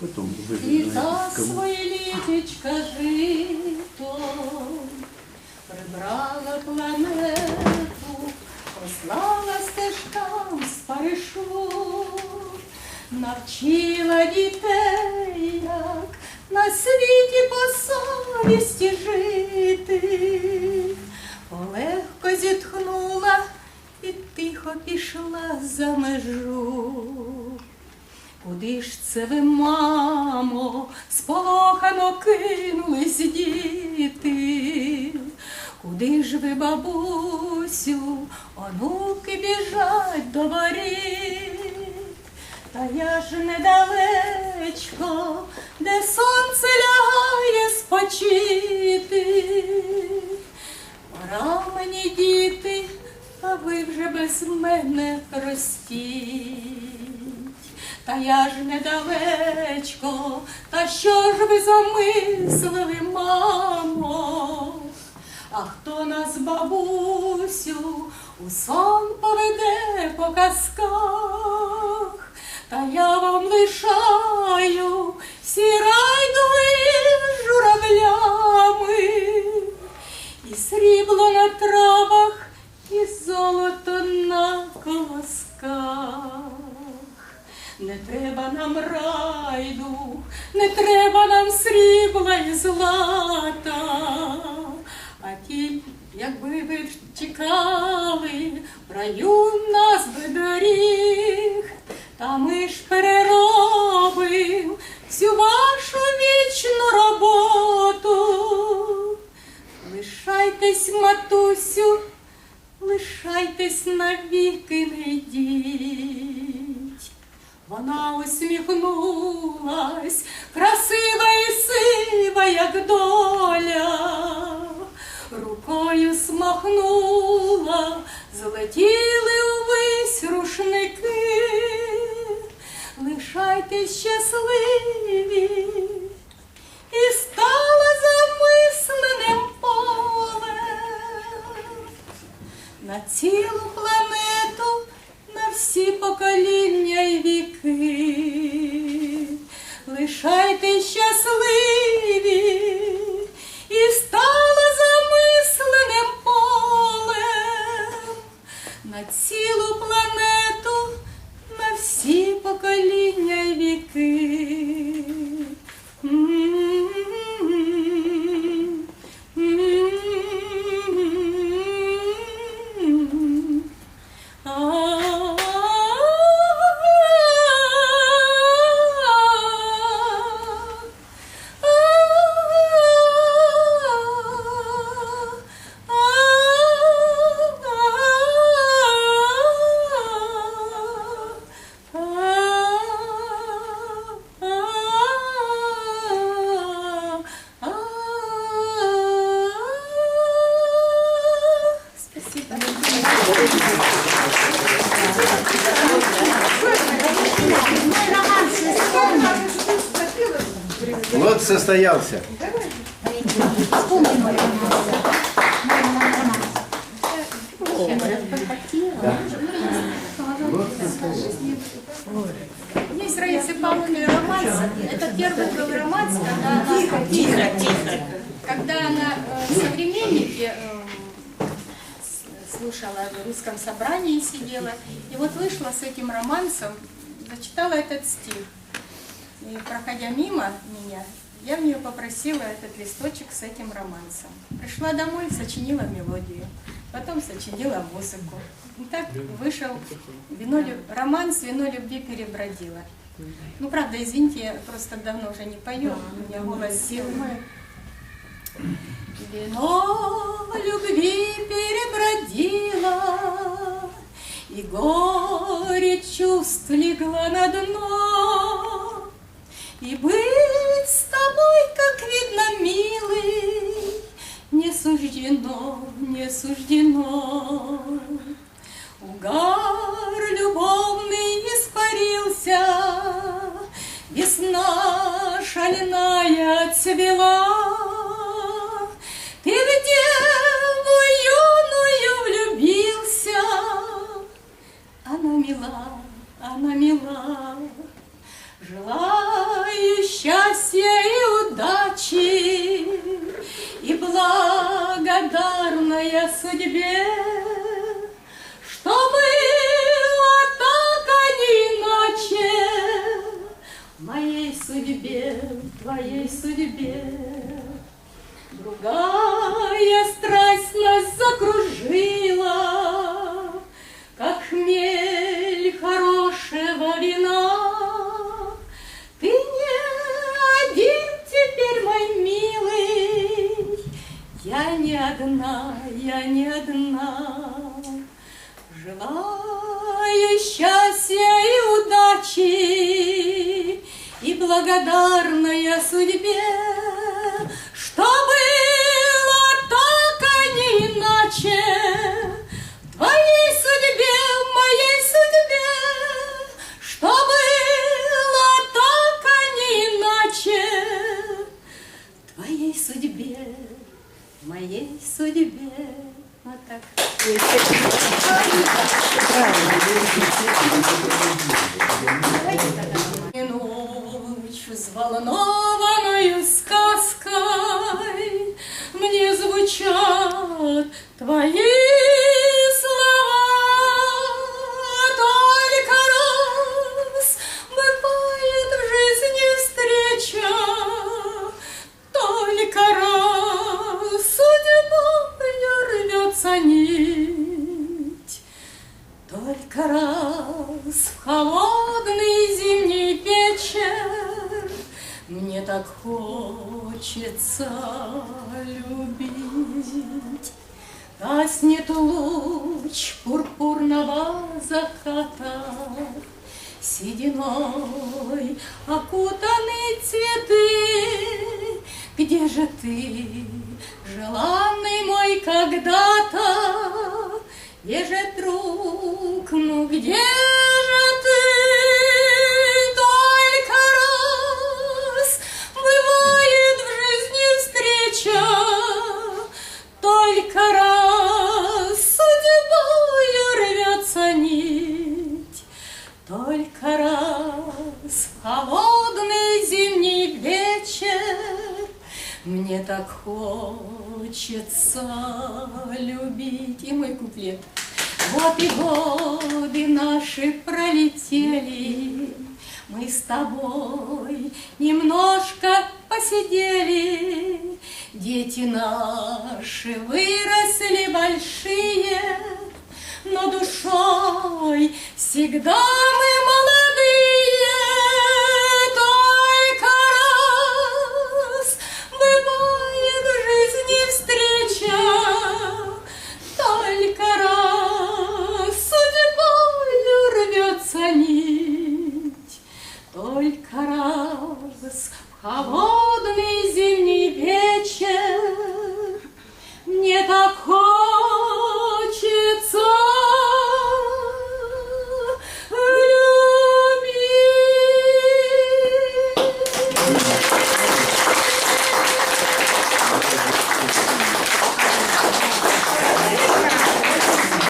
Потом Літа своє літечка жито, прибрала планету, послала стежкам спаришу, навчила дітей, як на світі по совісті жити. Полегко зітхнула тихо пішла за межу. Куди ж це ви, мамо, сполохано кинулись діти? Куди ж ви, бабусю, онуки біжать до воріт? Та я ж недалечко, де сонце лягає спочити. Пора мені, діти, а ви вже без мене ростіть. Та я ж недалечко, та що ж ви замислили, мамо? А хто нас, бабусю, у сон поведе по казках? Та я вам лишаю всі райдуги срібла злата, а тільки, якби ви чекали, в раю нас би доріг, та ми ж переробим всю вашу вічну роботу. Лишайтесь, матусю, лишайтесь навіки не йдіть. Вона усміхнулась, красива і сива, як доля, рукою смахнула, злетіли увесь рушники, лишайтесь щасливі, і стала замисленим полем. На цілу планету, всі покоління й віки. Лишайте щасливі і стало замисленим полем на цілу планету, на всі покоління й віки. Вот состоялся. Есть Раиса Павловна романс. Это первый был романс, когда она... Тихо, тихо. Когда она э, в современнике э, слушала в русском собрании сидела. И вот вышла с этим романсом, зачитала этот стих. И проходя мимо меня, я в нее попросила этот листочек с этим романсом. Пришла домой, сочинила мелодию, потом сочинила музыку. И так вышел вино, лю- романс «Вино любви перебродило». Ну, правда, извините, я просто давно уже не пою, у меня голос сел. Вино любви перебродило, И горе чувств легла на дно. И быть с тобой, как видно, милый, Не суждено, не суждено. Угар любовный испарился, Весна шальная цвела. Благодарная судьбе, Что было так, а не иначе, моей судьбе, твоей судьбе. Другая Желаю счастья и удачи, И благодарная судьбе, falando, Мне так хочется любить. Гаснет луч пурпурного заката, Сединой окутаны цветы. Где же ты, желанный мой когда-то? Где же друг, ну где Мне так хочется любить. И мой куплет. Вот и годы наши пролетели, Мы с тобой немножко посидели, Дети наши выросли большие, Но душой всегда